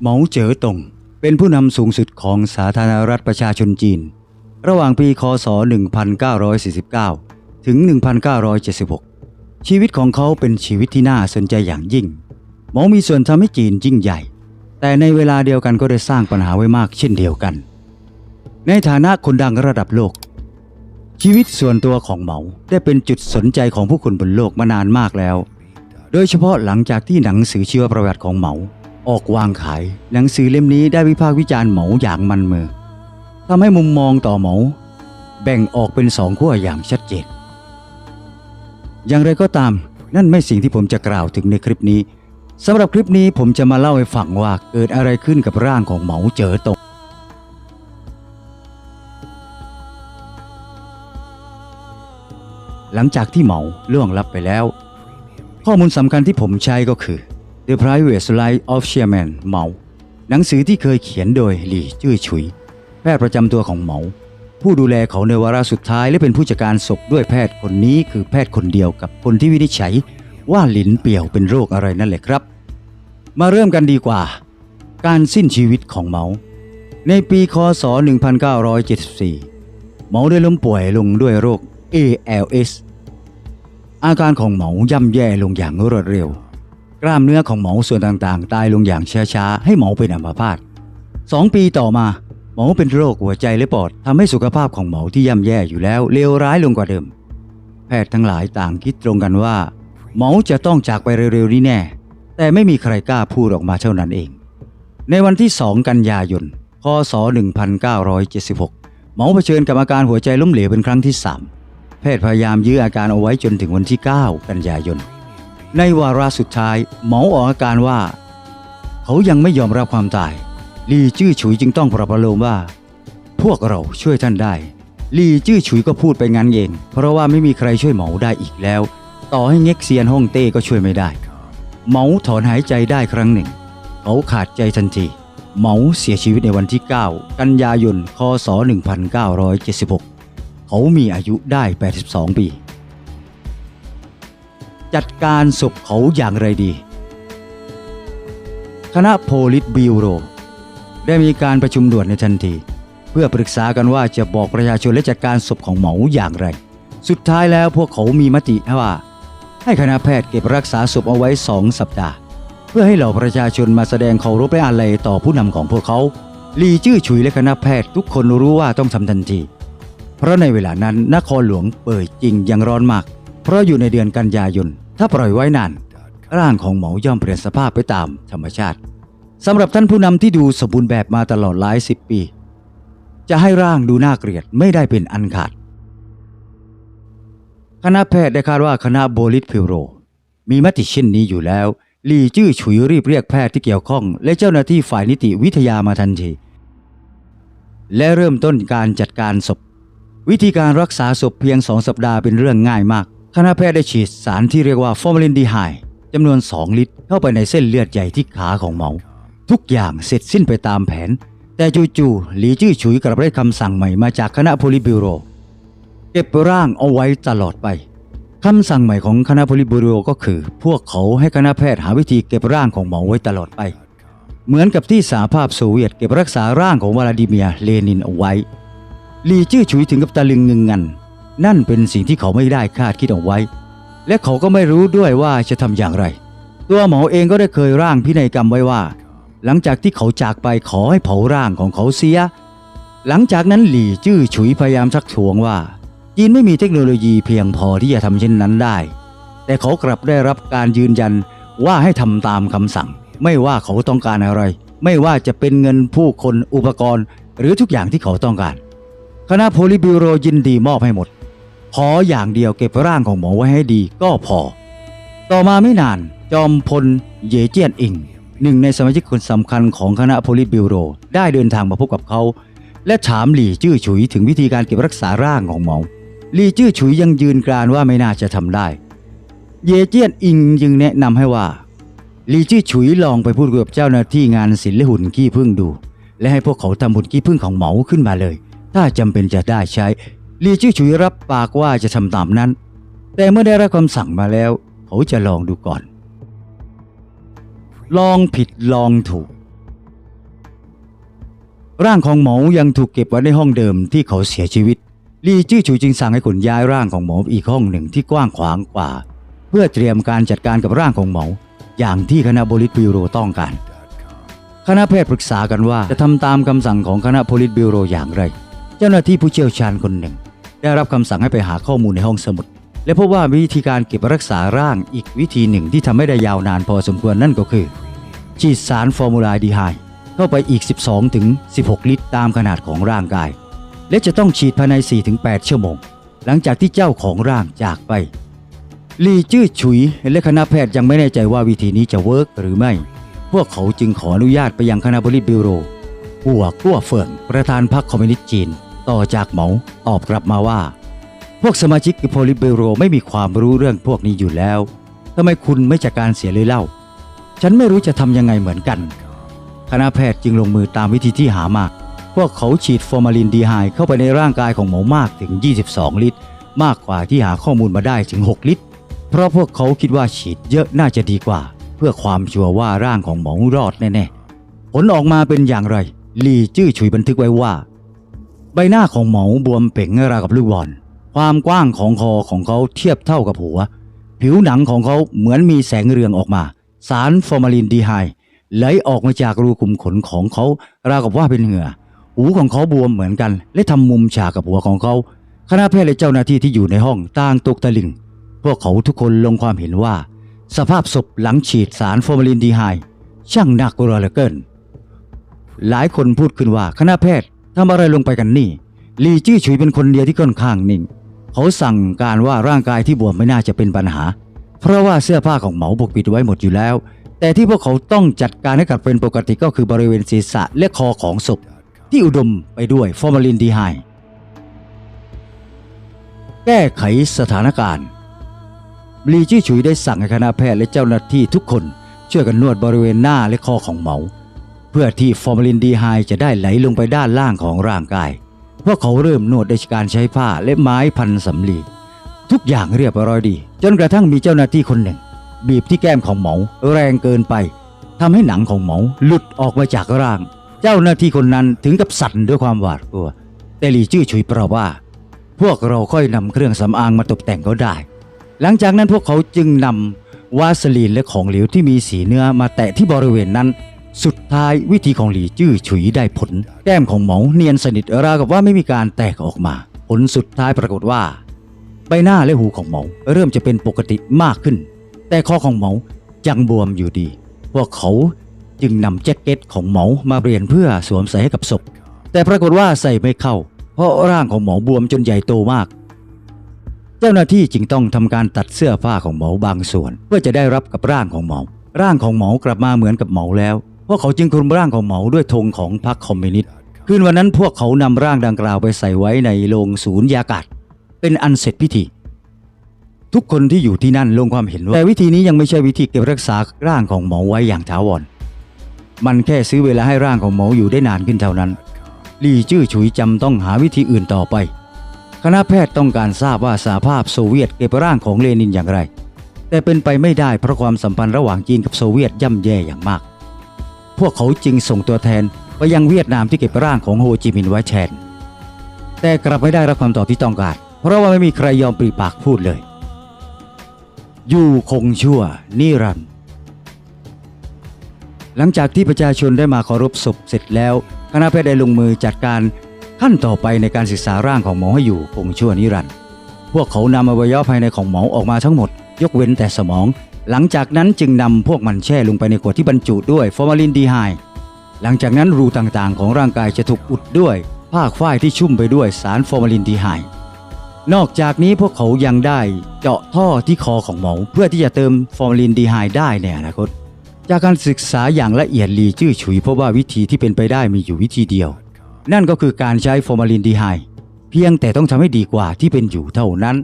เหมาเจ๋อตงเป็นผู้นำสูงสุดของสาธารณรัฐประชาชนจีน ระหว่างปีคศ 1949 ถึง 1976 ชีวิตของเขาเป็นชีวิตที่น่าสนใจอย่างยิ่งเหมามีส่วนทำให้จีนยิ่งใหญ่ แต่ในเวลาเดียวกันก็ได้สร้างปัญหาไว้มากเช่นเดียวกัน ในฐานะคนดังระดับโลก ชีวิตส่วนตัวของเหมาได้เป็นจุดสนใจของผู้คนบนโลกมานานมากแล้ว โดยเฉพาะหลังจากที่หนังสือชีวประวัติของเหมา ออกวางขาย หนังสือเล่มนี้ได้วิพากษ์วิจารณ์เหมาอย่างมันมือทำให้มุมมองต่อเหมา แบ่งออกเป็นสองขั้วอย่างชัดเจน อย่างไรก็ตามนั่นไม่สิ่งที่ผมจะกล่าวถึงในคลิปนี้สำหรับคลิปนี้ผมจะมาเล่าให้ฟังว่าเกิดอะไรขึ้นกับร่างของเหมาเจ๋อตงหลังจากที่เหมาล่วงลับไปแล้ว ข้อมูลสำคัญที่ผมใช้ก็คือ The Private Life of Chairman เหมา หนังสือที่เคยเขียนโดยหลี่จื้อฉุย แพทย์ประจำตัวของเหมา ผู้ดูแลเขาในวาระสุดท้ายและเป็นผู้จัดการศพด้วยแพทย์คนนี้คือแพทย์คนเดียวกับคนที่วินิจฉัย ว่าหลินเปี่ยวเป็นโรคอะไรนั่นแหละครับ มาเริ่มกันดีกว่า การสิ้นชีวิตของเหมา ในปีคศ 1974 เหมาได้ล้มป่วยลงด้วยโรค ALS อาการของเหมาย่ำแย่ลงอย่างรวดเร็ว กล้ามเนื้อของหมาส่วนต่างๆ ตายลงอย่างช้าๆ ให้หมาเป็นอัมพาตสองปีต่อมาหมาเป็นโรคหัวใจและปอดทำให้สุขภาพของหมาที่ย่ำแย่อยู่แล้วเลวร้ายลงกว่าเดิม แพทย์ทั้งหลายต่างคิดตรงกันว่า หมาจะต้องจากไปเร็วๆนี้แน่ แต่ไม่มีใครกล้าพูดออกมาเท่านั้นเอง ในวันที่2กันยายนพศ 1976 หมาเผชิญกับอาการหัวใจล้มเหลวเป็นครั้งที่ 3 แพทย์พยายามยื้ออาการเอาไว้จนถึงวันที่ 9 กันยายน ในวาระสุดท้ายหมอออกอาการว่า เขายังไม่ยอมรับความตาย ลีจื้อฉุยจึงต้องปรับประโลมว่า พวกเราช่วยท่านได้ ลีจื้อฉุยก็พูดไปงั้นเอง เพราะว่าไม่มีใครช่วยเหมาได้อีกแล้ว ต่อให้เง็กเซียนฮ่องเต้ก็ช่วยไม่ได้เหมาถอนหายใจได้ครั้งหนึ่ง เขาขาดใจทันทีเหมาเสียชีวิตในวันที่ 9 กันยายน คศ 1976 เขามีอายุได้ 82 ปี จัดการศพเขาอย่างไรดี คณะโพลิตบิวโร ได้มีการประชุมด่วนในทันที เพื่อปรึกษากันว่าจะบอกประชาชนและจัดการศพของเหมาอย่างไร สุดท้ายแล้วพวกเขามีมติว่า ให้คณะแพทย์เก็บรักษาศพเอาไว้สองสัปดาห์ เพื่อให้เหล่าประชาชนมาแสดงเคารพและอาลัยต่อผู้นำของพวกเขาลีจื้อฉุยและคณะแพทย์ทุกคนรู้ว่าต้องทำทันที เพราะในเวลานั้นนครหลวงเปิดจริงยังร้อนมาก เพราะอยู่ในเดือนกันยายน ถ้าปล่อยไว้นาน ร่างของเหมาย่อมเปลี่ยนสภาพไปตามธรรมชาติสำหรับท่านผู้นำที่ดูสมบูรณ์แบบมาตลอดหลายสิบปี จะให้ร่างดูน่าเกลียดไม่ได้เป็นอันขาด คณะแพทย์ได้คาดว่าคณะโบลิตพิวโร มีมติเช่นนี้อยู่แล้วลีจื้อฉุยรีบเรียกแพทย์ที่เกี่ยวข้อง และเจ้าหน้าที่ฝ่ายนิติวิทยามาทันที และเริ่มต้นการจัดการศพ วิธีการรักษาศพเพียงสองสัปดาห์เป็นเรื่องง่ายมาก คณะแพทย์ได้ฉีดสารที่เรียกว่าฟอร์มาลินดีไฮจำนวน 2 ลิตร เข้าไปในเส้นเลือดใหญ่ที่ขาของเหมา ทุกอย่างเสร็จสิ้นไปตามแผน แต่จู่ๆหลีจื้อฉุยกลับได้คำสั่งใหม่มาจากคณะโพลิบิวโร เก็บร่างเอาไว้ตลอดไปคำสั่งใหม่ของคณะโพลิบิวโรก็คือ พวกเขาให้คณะแพทย์หาวิธีเก็บร่างของเหมาไว้ตลอดไป เหมือนกับที่สหภาพโซเวียตเก็บรักษาร่างของวลาดิเมียร์เลนินเอาไว้ลีจื้อฉุยถึงกับตะลึงงึงงัน นั่นเป็นสิ่งที่เขาไม่ได้คาดคิดเอาไว้ และเขาก็ไม่รู้ด้วยว่าจะทำอย่างไร ตัวหมอเองก็ได้เคยร่างพินัยกรรมไว้ว่า หลังจากที่เขาจากไปขอให้เผาร่างของเขาเสีย หลังจากนั้นหลี่จื้อฉุยพยายามชักชวนว่าจีนไม่มีเทคโนโลยีเพียงพอที่จะทำเช่นนั้นได้ แต่เขากลับได้รับการยืนยันว่าให้ทำตามคำสั่ง ไม่ว่าเขาต้องการอะไร ไม่ว่าจะเป็นเงินผู้คนอุปกรณ์ หรือทุกอย่างที่เขาต้องการ คณะโพลิบิวโรยินดีมอบให้หมด ขออย่างเดียวเก็บร่างของหมอไว้ให้ดีก็พอ ต่อมาไม่นานจอมพลเยเจียนอิงหนึ่งในสมาชิกคนสำคัญของคณะโพลิตบิวโร ได้เดินทางมาพบกับเขา และถามหลี่จื้อฉุยถึงวิธีการเก็บรักษาร่างของหมอหลี่จื้อฉุยยังยืนกรานว่าไม่น่าจะทำได้ เยเจียนอิงจึงแนะนำให้ว่าหลี่จื้อฉุยลองไปพูดกับเจ้าหน้าที่งานศิลป์และหุ่นขี้ผึ้งดู และให้พวกเขาทำหุ่นขี้ผึ้งของหมาขึ้นมาเลย ถ้าจำเป็นจะได้ใช้ ลีจื้อฉุยรับปากว่าจะทำตามนั้น แต่เมื่อได้รับคำสั่งมาแล้ว เขาจะลองดูก่อน ลองผิดลองถูก ร่างของหมอยังถูกเก็บไว้ในห้องเดิมที่เขาเสียชีวิต ลีจื้อฉุยจึงสั่งให้ขนย้ายร่างของหมออีกห้องหนึ่งที่กว้างขวางกว่า เพื่อเตรียมการจัดการกับร่างของหมออย่างที่คณะบลิตบิโรต้องการ คณะแพทย์ปรึกษากันว่าจะทำตามคำสั่งของคณะโพลิตบิโรอย่างไร เจ้าหน้าที่ผู้เชี่ยวชาญคนหนึ่ง ได้รับคำสั่งให้ไปหาข้อมูลในห้องสมุด และพบว่าวิธีการเก็บรักษาร่างอีกวิธีหนึ่งที่ทำให้ได้ยาวนานพอสมควรนั่นก็คือ ฉีดสารฟอร์มูลาดีไฮเข้าไปอีก 12ถึง16ลิตรตามขนาดของร่างกาย และจะต้องฉีดภายใน 4-8 ชั่วโมง หลังจากที่เจ้าของร่างจากไปลีจื้อฉุยและคณะแพทย์ยังไม่แน่ใจว่าวิธีนี้จะเวิร์กหรือไม่ พวกเขาจึงขออนุญาตไปยังคณะบริบิโรหัวกั้วเฟิงประธานพรรคคอมมิวนิสต์จีน ต่อจากเหมาตอบกลับมาว่า พวกสมาชิกโพลิตบิโรไม่มีความรู้เรื่องพวกนี้อยู่แล้วทำไมคุณไม่จัดการเสียเลยเล่า ฉันไม่รู้จะทำยังไงเหมือนกัน คณะแพทย์จึงลงมือตามวิธีที่หามาพวกเขาฉีดฟอร์มาลินดีไฮเข้าไปในร่างกายของหมอมากถึง 22 ลิตร มากกว่าที่หาข้อมูลมาได้ถึง 6 ลิตร เพราะพวกเขาคิดว่าฉีดเยอะน่าจะดีกว่า เพื่อความชัวร์ว่าร่างของหมอรอดแน่ๆ ผลออกมาเป็นอย่างไร ลีจื้อฉุยบันทึกไว้ว่า ใบหน้าของหมอบวมเป่งราวกับลูกบอล ความกว้างของคอของเขาเทียบเท่ากับหัว ผิวหนังของเขาเหมือนมีแสงเรืองออกมา สารฟอร์มาลินดีไฮไหลออกมาจากรูขุมขนของเขาราวกับว่าเป็นเหงื่อ หูของเขาบวมเหมือนกัน และทำมุมฉากกับหัวของเขา คณะแพทย์และเจ้าหน้าที่ที่อยู่ในห้องต่างตกตะลึง พวกเขาทุกคนลงความเห็นว่า สภาพศพหลังฉีดสารฟอร์มาลินดีไฮช่างน่ากลัวเหลือเกิน หลายคนพูดขึ้นว่าคณะแพทย์ ทำอะไรลงไปกันนี่ลีจื้อฉุยเป็นคนเดียวที่ค่อนข้างนิ่ง เขาสั่งการว่าร่างกายที่บวมไม่น่าจะเป็นปัญหา เพราะว่าเสื้อผ้าของเหมาปกปิดไว้หมดอยู่แล้ว แต่ที่พวกเขาต้องจัดการให้กลับเป็นปกติก็คือบริเวณศีรษะและคอของศพที่อุดมไปด้วยฟอร์มาลินดีไฮแก้ไขสถานการณ์ลีจี้ฉุยได้สั่งให้คณะแพทย์และเจ้าหน้าที่ทุกคนช่วยกันนวดบริเวณหน้าและคอของเหมา พื่อที่ฟอร์มาลินดีไฮจะได้ไหลลงไปด้านล่างของร่างกายพวกเขาเริ่มนวดด้วยการใช้ผ้าและไม้พันสำลีทุกอย่างเรียบร้อยดี จนกระทั่งมีเจ้าหน้าที่คนหนึ่ง บีบที่แก้มของเหมาแรงเกินไปทำให้หนังของเหมาหลุดออกมาจากร่าง เจ้าหน้าที่คนนั้นถึงกับสั่นด้วยความหวาดกลัว แต่หลีจื้อฉุยเปล่าว่า พวกเราค่อยนำเครื่องสำอางมาตกแต่งเขาได้ หลังจากนั้นพวกเขาจึงนำวาสลีนและของเหลวที่มีสีเนื้อมาแตะที่บริเวณนั้น สุดท้ายวิธีของหลีจื้อฉุยได้ผล แก้มของหมาเนียนสนิทราวกับว่าไม่มีการแตกออกมา ผลสุดท้ายปรากฏว่า ใบหน้าและหูของหมาเริ่มจะเป็นปกติมากขึ้น แต่คอของหมายังบวมอยู่ดี พวกเขาจึงนำแจ็คเก็ตของหมามาเปลี่ยนเพื่อสวมใส่ให้กับศพ แต่ปรากฏว่าใส่ไม่เข้า เพราะร่างของหมอบวมจนใหญ่โตมาก เจ้าหน้าที่จึงต้องทำการตัดเสื้อผ้าของหมอบางส่วน เพื่อจะได้รับกับร่างของหมอร่างของหมอกลับมาเหมือนกับหมอแล้ว พวกเขาจึงคลุมร่างของหมอด้วยธงของพรรคคอมมิวนิสต์คืนวันนั้นพวกเขานำร่างดังกล่าวไปใส่ไว้ในโรงสูญยากาศ เป็นอันเสร็จพิธี ทุกคนที่อยู่ที่นั่นลงความเห็นว่าแต่วิธีนี้ยังไม่ใช่วิธีเก็บรักษาร่างของหมอไว้อย่างถาวรมันแค่ซื้อเวลาให้ร่างของหมออยู่ได้นานขึ้นเท่านั้นลี่จื้อฉุยจำต้องหาวิธีอื่นต่อไป คณะแพทย์ต้องการทราบว่าสหภาพโซเวียตเก็บร่างของเลนินอย่างไร แต่เป็นไปไม่ได้เพราะความสัมพันธ์ระหว่างจีนกับโซเวียตย่ำแย่อย่างมาก พวกเขาจึงส่งตัวแทนไปยังเวียดนามที่เก็บร่างของโฮจิมินห์ไว้แทนแต่กลับไม่ได้รับคำตอบที่ต้องการ เพราะว่าไม่มีใครยอมปรีปากพูดเลย อยู่คงชั่ว นิรันดร์หลังจากที่ประชาชนได้มาเคารพศพเสร็จแล้ว คณะแพทย์ได้ลงมือจัดการขั้นต่อไปในการศึกษาร่างของหมอให้อยู่คงชั่วนิรันดร์พวกเขานำอวัยวะภายในของหมอออกมาทั้งหมด ยกเว้นแต่สมอง หลังจากนั้นจึงนำพวกมันแช่ลงไปในขวดที่บรรจุด้วยฟอร์มาลินดีไฮด์หลังจากนั้นรูต่างๆ ของร่างกายจะถูกอุดด้วยผ้าฝ้ายที่ชุ่มไปด้วยสารฟอร์มาลินดีไฮด์นอกจากนี้พวกเขายังได้เจาะท่อที่คอของหมอเพื่อที่จะเติมฟอร์มาลินดีไฮด์ได้ในอนาคตจากการศึกษาอย่างละเอียดลีจื้อฉุยพบว่าวิธีที่เป็นไปได้มีอยู่วิธีเดียว นั่นก็คือการใช้ฟอร์มาลินดีไฮด์เพียงแต่ต้องทำให้ดีกว่าที่เป็นอยู่เท่านั้น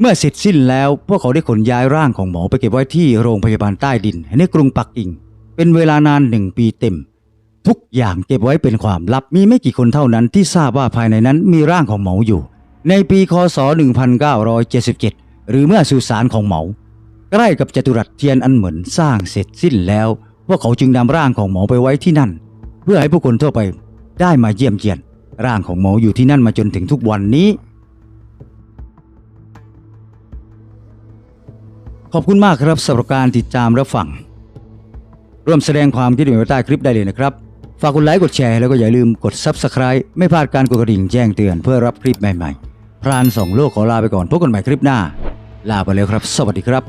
เมื่อเสร็จสิ้นแล้วพวกเขาได้ขนย้ายร่างของหมอไปเก็บไว้ที่โรงพยาบาลใต้ดินในกรุงปักกิ่ง เป็นเวลานานหนึ่งปีเต็ม ทุกอย่างเก็บไว้เป็นความลับมีไม่กี่คนเท่านั้นที่ทราบว่าภายในนั้นมีร่างของเหมาอยู่ ในปีคศ 1977 หรือเมื่อสุสานของเหมาใกล้กับจัตุรัสเทียนอันเหมือนสร้างเสร็จสิ้นแล้ว พวกเขาจึงนำร่างของหมอไปไว้ที่นั่น เพื่อให้ผู้คนทั่วไปได้มาเยี่ยมเยียน ร่างของหมออยู่ที่นั่นมาจนถึงทุกวันนี้ ขอบคุณมากครับสำหรับการติดตามรับฟังร่วมแสดงความคิดเห็นไว้ใต้คลิปได้เลยนะครับ ฝากกดไลค์กดแชร์แล้วก็อย่าลืมกด Subscribe ไม่พลาดการกดกระดิ่งแจ้งเตือนเพื่อรับคลิปใหม่ๆพรานสองโลกขอลาไปก่อนพบกันใหม่คลิปหน้า ลาไปแล้วครับ สวัสดีครับ